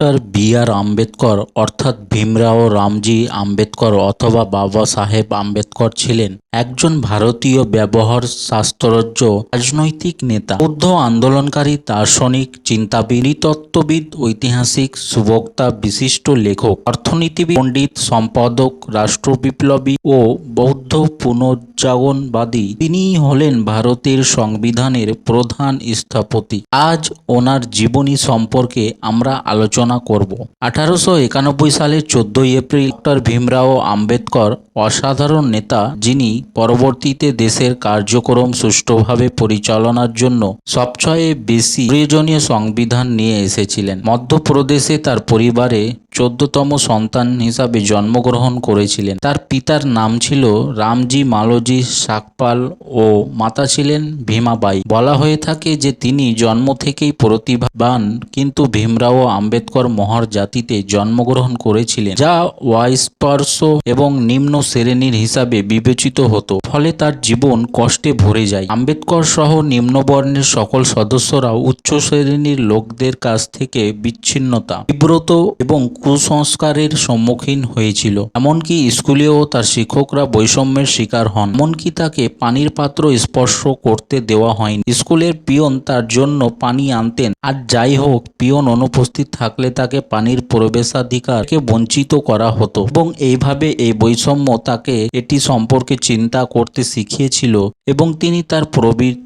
Doctor B আর আম্বেদকর অর্থাৎ ভীমরাও রামজি আম্বেদকর অথবা বাবা সাহেব আম্বেদকর ছিলেন একজন ভারতীয় ব্যবহার শাস্ত্রজ্ঞ, রাজনৈতিক নেতা। বৌদ্ধ আন্দোলনকারী, দার্শনিক, চিন্তাবিদ, নৃতত্ত্ববিদ, ঐতিহাসিক, সুবক্তা, বিশিষ্ট লেখক, অর্থনীতিবিদ, পণ্ডিত, সম্পাদক, রাষ্ট্রবিপ্লবী ও বৌদ্ধ পুনর্জাগরণবাদী। তিনিই হলেন ভারতের সংবিধানের প্রধান স্থপতি। আজ ওনার জীবনী সম্পর্কে আমরা আলোচনা করব। আঠারোশো একানব্বই সালের চোদ্দই এপ্রিল ডক্টর ভীমরাও আম্বেদকর অসাধারণ নেতা যিনি পরবর্তীতে দেশের কার্যক্রম সুষ্ঠুভাবে পরিচালনার জন্য সবচেয়ে বেশি প্রয়োজনীয় সংবিধান নিয়ে এসেছিলেন। মধ্যপ্রদেশে তার পরিবারে চোদ্দতম সন্তান হিসাবে জন্মগ্রহণ করেছিলেন। তার পিতার নাম ছিল রামজি মালোজি সাকপাল ও মাতা ছিলেন ভীমাবাই। বলা হয়ে থাকে যে তিনি জন্ম থেকেই প্রতিভাবান, কিন্তু ভীমরাও আম্বেদকর মহর জাতিতে জন্মগ্রহণ করেছিলেন, যা ওয়াইস্পর্শ এবং নিম্ন শ্রেণির হিসাবে বিবেচিত হতো। ফলে তার জীবন কষ্টে ভরে যায়। আম্বেদকর সহ নিম্নবর্ণের সকল সদস্যরা উচ্চ শ্রেণির লোকদের কাছ থেকে বিচ্ছিন্নতা, বিব্রত এবং কুসংস্কারের সম্মুখীন হয়েছিল। এমনকি স্কুলেও তার শিক্ষকরা বৈষম্যের শিকার হন। এমনকি তাকে পানির পাত্র স্পর্শ করতে দেওয়া হয়নি। স্কুলের পিয়ন তার জন্য পানি আনতেন। আর যাই হোক, পিয়ন অনুপস্থিত থাকলে তাকে পানির প্রবেশাধিকারকে বঞ্চিত করা হতো। এবং এইভাবে এই বৈষম্য তাকে এটি সম্পর্কে চিন্তা করতে শিখিয়েছিল। এবং তিনি তার প্রবৃত্তি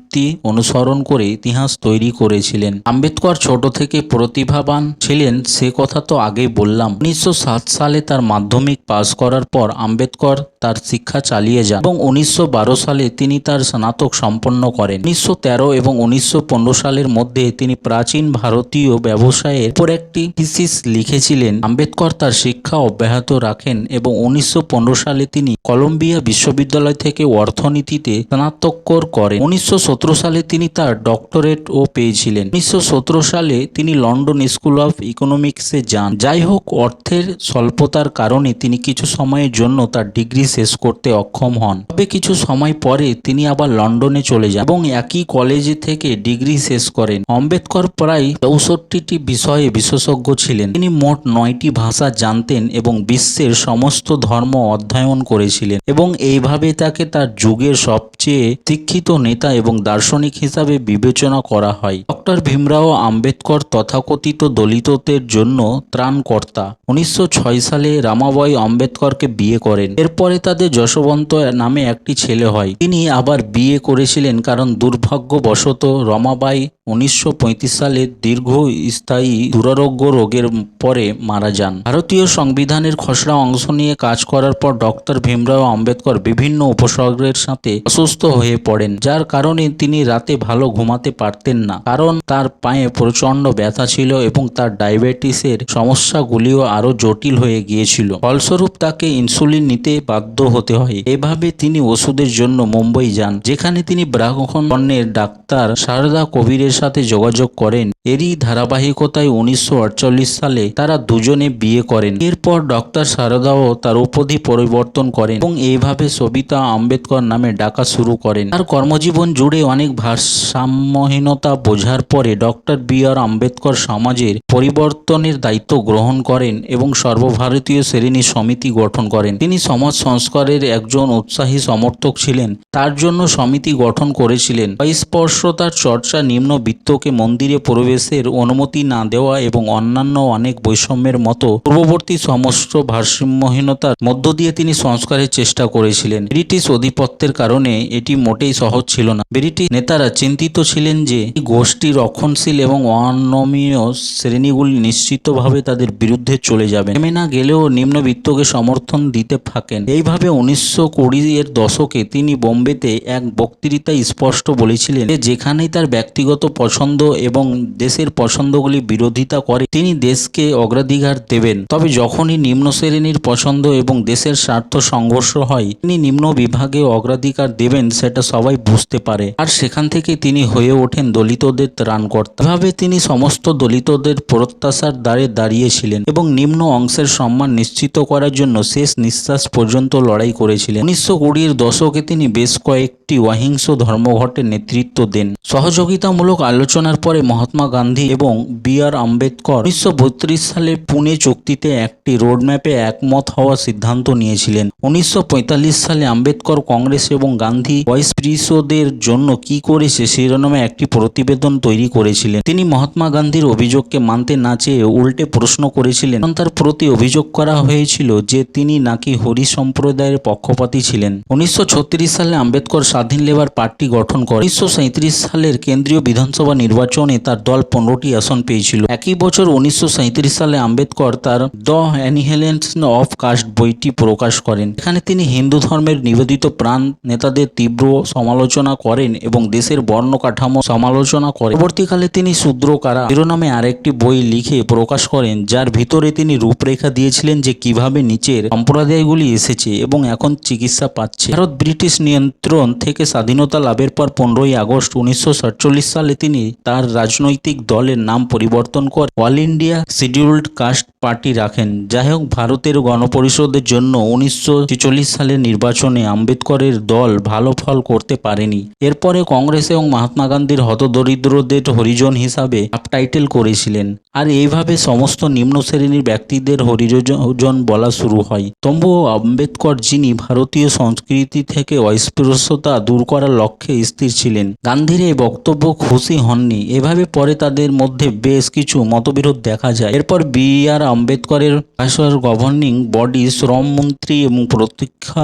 অনুসরণ করে ইতিহাস তৈরি করেছিলেন। আম্বেদকর ছোট থেকে প্রতিভাবান ছিলেন, সে কথা তো আগেই বললাম। উনিশশো সাত সালে তার মাধ্যমিক পাশ করার পর আম্বেদকর তার শিক্ষা চালিয়ে যান এবং উনিশশো সালে তিনি তার স্নাতক সম্পন্ন করেন। উনিশশো তেরো এবং উনিশশো পনেরো সালের মধ্যে তিনি প্রাচীন ভারতীয় ব্যবসায়ের উপর একটি থিসিস লিখেছিলেন, আম্বেদকর তার শিক্ষা অব্যাহত রাখেন এবং উনিশশো পনেরো সালে তিনি কলম্বিয়া বিশ্ববিদ্যালয় থেকে অর্থনীতিতে স্নাতকোত্তর করেন। উনিশশো সালে তিনি তার ডক্টরেট ও পেয়েছিলেন। উনিশশো সতেরো সালে তিনি লন্ডন স্কুল অফ ইকোনমিক্সে যান। যাই হোক, অর্থের স্বল্পতার কারণে তিনি কিছু সময়ের জন্য তার ডিগ্রি শেষ করতে অক্ষম হন। তবে কিছু সময় পরে তিনি আবার লন্ডনে চলে যান এবং একই কলেজে থেকে ডিগ্রি শেষ করেন। আম্বেদকর প্রায় চৌষট্টিটি বিষয়ে বিশেষজ্ঞ ছিলেন। তিনি মোট নয়টি ভাষা জানতেন এবং বিশ্বের সমস্ত ধর্ম অধ্যয়ন করেছিলেন এবং এইভাবে তাকে তার যুগের সবচেয়ে শিক্ষিত নেতা এবং দার্শনিক হিসাবে বিবেচনা করা হয়। ডক্টর ভীমরাও আম্বেদকর তথাকথিত দলিতদের জন্য ত্রাণকর্তা। উনিশশো ছয় সালে রামাবাই আম্বেদকরকে বিয়ে করেন। এরপরে তাদের যশবন্ত নামে একটি ছেলে হয়। তিনি আবার বিয়ে করেছিলেন কারণ দুর্ভাগ্যবশত রমাবাই উনিশশো পঁয়ত্রিশ সালে দীর্ঘস্থায়ী দুরারোগ্য রোগের পরে মারা যান। ভারতীয় সংবিধানের খসড়া অংশ নিয়ে কাজ করার পর ডক্টর ভীমরাও আম্বেদকর বিভিন্ন উপসর্গের সাথে অসুস্থ হয়ে পড়েন, যার কারণে তিনি রাতে ভালো ঘুমাতে পারতেন না। কারণ তার পায়ে প্রচণ্ড ব্যথা ছিল এবং তার ডায়াবেটিসের সমস্যাগুলিও আরও জটিল হয়ে গিয়েছিল। ফলস্বরূপ তাকে ইনসুলিন নিতে বাধ্য হতে হয়। এভাবে তিনি ওষুধের জন্য মুম্বই যান, যেখানে তিনি ব্রাহ্মণ বর্ণের ডাক্তার সারদা কবিরের সাথে যোগাযোগ করেন। এরই ধারাবাহিকতায় উনিশশো আটচল্লিশ সালে তারা দুজনে বিয়ে করেন। এরপর ডক্টর সারদাও তার উপাধি পরিবর্তন করেন এবং এইভাবে সবিতা আম্বেদকর নামে ডাকা শুরু করেন। তার কর্মজীবন জুড়ে অনেক ভারসাম্যহীনতা বোঝার পরে ডক্টর বি আর আম্বেদকর সমাজের পরিবর্তনের দায়িত্ব গ্রহণ করেন এবং সর্বভারতীয় শ্রেণি সমিতি গঠন করেন। তিনি সমাজ সংস্কারের একজন উৎসাহী সমর্থক ছিলেন। তার জন্য সমিতি গঠন করেছিলেন। স্পর্শতার চর্চা নিম্ন বিত্তকে মন্দিরে প্রবেশের অনুমতি না দেওয়া এবং অন্যান্য অনেক বৈষম্যের মতো পূর্ববর্তী সমস্ত ভারসাম্যহীনতার মধ্য দিয়ে তিনি সংস্কারের চেষ্টা করেছিলেন। ব্রিটিশ অধিপত্যের কারণে এটি মোটেই সহজ ছিল না। ব্রিটিশ নেতারা চিন্তিত ছিলেন যে গোষ্ঠী রক্ষণশীল এবং অনমীয় শ্রেণীগুলি নিশ্চিতভাবে তাদের বিরুদ্ধে চলে যাবে। নেমে না গেলেও নিম্নবিত্তকে সমর্থন দিতে থাকেন। এইভাবে উনিশশো কুড়ি এর দশকে তিনি বোম্বেতে এক বক্তৃতায় স্পষ্ট বলেছিলেন যেখানেই তার ব্যক্তিগত পছন্দ এবং দেশের পছন্দগুলি বিরোধিতা করে, তিনি দেশকে অগ্রাধিকার দেবেন। তবে যখনই নিম্ন শ্রেণির পছন্দ এবং দেশের স্বার্থ সংঘর্ষ হয়, তিনি নিম্ন বিভাগে অগ্রাধিকার দেবেন সেটা সবাই বুঝতে পারে। আর সেখান থেকে তিনি হয়ে ওঠেন দলিতদের ত্রাণকর্তা। এভাবে তিনি সমস্ত দলিতদের প্রত্যাশার দ্বারে দাঁড়িয়েছিলেন এবং নিম্ন অংশের সম্মান নিশ্চিত করার জন্য শেষ নিঃশ্বাস পর্যন্ত লড়াই করেছিলেন। উনিশশো কুড়ির দশকে তিনি বেশ কয়েকটি একটি অহিংস ধর্মঘটের নেতৃত্ব দেন। সহযোগিতামূলক আলোচনার পরে মহাত্মা গান্ধী এবং বি আর আম্বেদকর উনিশশো বত্রিশ সালে পুনে চুক্তিতে একটি রোডম্যাপে একমত হওয়ার সিদ্ধান্ত নিয়েছিলেন। উনিশশো পঁয়তাল্লিশ সালে আম্বেদকর কংগ্রেস এবং গান্ধী অস্পৃশ্যদের জন্য কি করেছে শিরোনামে একটি প্রতিবেদন তৈরি করেছিলেন। তিনি মহাত্মা গান্ধীর অভিযোগকে মানতে না চেয়ে উল্টে প্রশ্ন করেছিলেন। তার প্রতি অভিযোগ করা হয়েছিল যে তিনি নাকি হরি সম্প্রদায়ের পক্ষপাতী ছিলেন। উনিশশো ছত্রিশ সালে আম্বেদকর স্বাধীন লেবার পার্টি গঠন করে। উনিশশো সাঁইত্রিশ সালের কেন্দ্রীয় বিধানসভা নির্বাচনে তার দল পনেরোটি আসন পেয়েছিল। একই বছর উনিশশো সাঁইত্রিশ সালে আম্বেদকর তার দ্য অ্যানিহেলেশন অফ কাস্ট বইটি প্রকাশ করেন। এখানে তিনি হিন্দু ধর্মের নিবেদিত প্রাণ নেতাদের তীব্র সমালোচনা করেন এবং দেশের বর্ণ কাঠামো সমালোচনা করেন। পরবর্তীকালে তিনি শূদ্র কারা শিরোনামে আরেকটি বই লিখে প্রকাশ করেন, যার ভিতরে তিনি রূপরেখা দিয়েছিলেন যে কীভাবে নিচের সম্প্রদায়গুলি এসেছে এবং এখন চিকিৎসা পাচ্ছে। ভারত ব্রিটিশ নিয়ন্ত্রণ থেকে স্বাধীনতা লাভের পর পনেরোই আগস্ট উনিশশো সাতচল্লিশ সালে তিনি তার রাজনৈতিক দলের নাম পরিবর্তন করে all India scheduled caste party রাখেন। যাই হোক, ভারতের গণপরিষদের জন্য উনিশশো সালের নির্বাচনে আম্বেদকরের দল ভালো ফল করতে পারেনি। এরপরে কংগ্রেস এবং মহাত্মা গান্ধীর হতদরিদ্রদের হরিজন হিসাবে সাবটাইটেল করেছিলেন। আর এইভাবে সমস্ত নিম্ন শ্রেণির ব্যক্তিদের হরিজন বলা শুরু হয়। তবুও আম্বেদকর যিনি ভারতীয় সংস্কৃতি থেকে অস্পৃশ্যতা দূর করার লক্ষ্যে স্থির ছিলেন। গান্ধীর এই বক্তব্য খুশি হননি। এভাবে পরে তাদের মধ্যে বেশ কিছু মতবিরোধ দেখা যায়। এরপর বি আর আম্বেদকরের ভাষার গভর্নিং বডি শ্রম মন্ত্রী এবং প্রতীক্ষা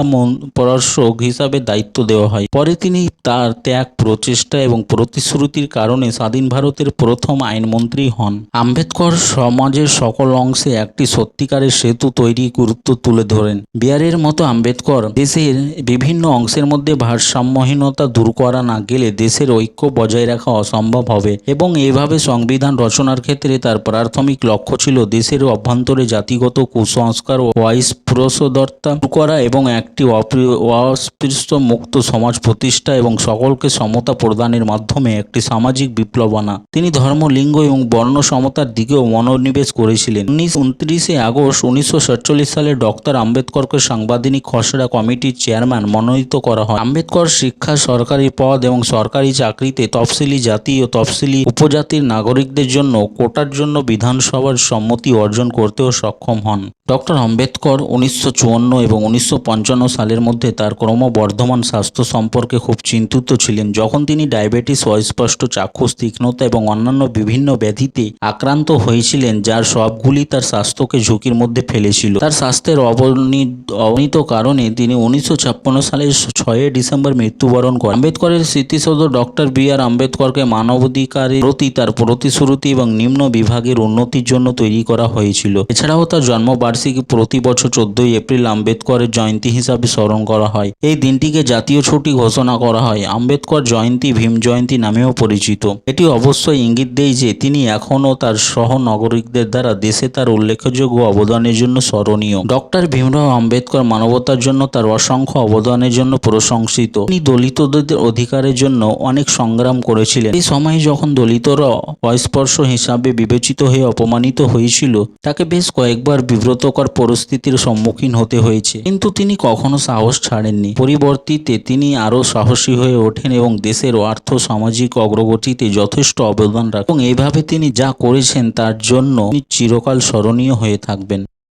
প্রশাসক হিসাবে দায়িত্ব দেওয়া হয়। পরে তিনি তার ত্যাগ, প্রচেষ্টা এবং প্রতিশ্রুতির কারণে স্বাধীন ভারতের প্রথম আইনমন্ত্রী হন। আম্বেদকর সমাজের সকল অংশে একটি সত্যিকারের সেতু তৈরি গুরুত্ব তুলে ধরেন। বিহারের মতো আম্বেদকর দেশের বিভিন্ন অংশের মধ্যে ভারসাম্যহীনতা দূর করা না গেলে দেশের ঐক্য বজায় রাখা অসম্ভব হবে। এবং এভাবে সংবিধান রচনার ক্ষেত্রে তার প্রাথমিক লক্ষ্য ছিল দেশের অভ্যন্তরে জাতিগত কুসংস্কার ও অস্পৃশ্যতা দূর করা এবং একটি অস্পৃশ্য মুক্ত সমাজ প্রতিষ্ঠা এবং সকলকে সমতা প্রদানের মাধ্যমে একটি সামাজিক বিপ্লব আনা। তিনি ধর্ম, লিঙ্গ এবং বর্ণ সমতার দিকেও মনোনিবেশ করেছিলেন। উনিশ উনত্রিশে আগস্ট উনিশশো সাতচল্লিশ সালে ডক্টর আম্বেদকরকে সাংবিধানিক খসড়া কমিটির চেয়ারম্যান মনোনীত করা হয়। আম্বেদকর শিক্ষা সরকারি পদ এবং সরকারি চাকরিতে তফসিলি জাতি ও তফসিলি উপজাতির নাগরিকদের জন্য কোটার জন্য বিধানসভার সম্মতি অর্জন করতেও সক্ষম হন। ডক্টর আম্বেদকর উনিশশো চুয়ান্ন এবং উনিশশো পঞ্চান্ন সালের মধ্যে তার ক্রমবর্ধমান স্বাস্থ্য সম্পর্কে খুব চিন্তিত ছিলেন। যখন তিনি ডায়াবেটিস, অস্পষ্ট চাক্ষুষ, তীক্ষ্ণতা এবং অন্যান্য বিভিন্ন ব্যাধিতে আক্রান্ত হয়েছিলেন, যার সবগুলি তার স্বাস্থ্যকে ঝুঁকির মধ্যে ফেলেছিল। তার স্বাস্থ্যের অবনীত অবনীত কারণে তিনি উনিশশো ছাপ্পান্ন সালের ছয়ই ডিসেম্বর মৃত্যুবরণ করেন। আম্বেদকরের স্মৃতিসৌধ ডক্টর বি আর আম্বেদকরকে মানবাধিকারের প্রতি তার প্রতিশ্রুতি এবং নিম্ন বিভাগের উন্নতির জন্য তৈরি করা হয়েছিল। এছাড়াও তার জন্মবার্ষিকী প্রতি বছর চোদ্দই এপ্রিল আম্বেদকরের জয়ন্তী হিসাবে স্মরণ করা হয়। এই দিনটিকে জাতীয় ছুটি ঘোষণা করা হয়। আম্বেদকর জয়ন্তী ভীম জয়ন্তী নামেও পরিচিত। এটি অবশ্যই ইঙ্গিত দেয় যে তিনি এখনও তার সহ নাগরিকদের দ্বারা দেশে তার উল্লেখযোগ্য অবদানের জন্য স্মরণীয়। ডক্টর ভীমরাও আম্বেদকর মানবতার জন্য তার অসংখ্য অবদানের জন্য প্রশংসিত। তিনি দলিতদের অধিকারের জন্য অনেক সংগ্রাম করেছিলেন। এই সময়ে যখন দলিতরা অস্পর্শ হিসাবে বিবেচিত হয়ে অপমানিত হয়েছিল, তাকে বেশ কয়েকবার বিব্রতকর পরিস্থিতির সম্মুখীন হতে হয়েছে। কিন্তু তিনি কখনো সাহস ছাড়েননি। পরিবর্তিতে তিনি আরও সাহসী হয়ে ওঠেন এবং দেশের অর্থ, সামাজিক অগ্রগতিতে যথেষ্ট অবদান রাখেন। এবং এভাবে তিনি যা করেছেন, তার জন্য চিরকাল স্মরণীয় হয়ে থাকবেন।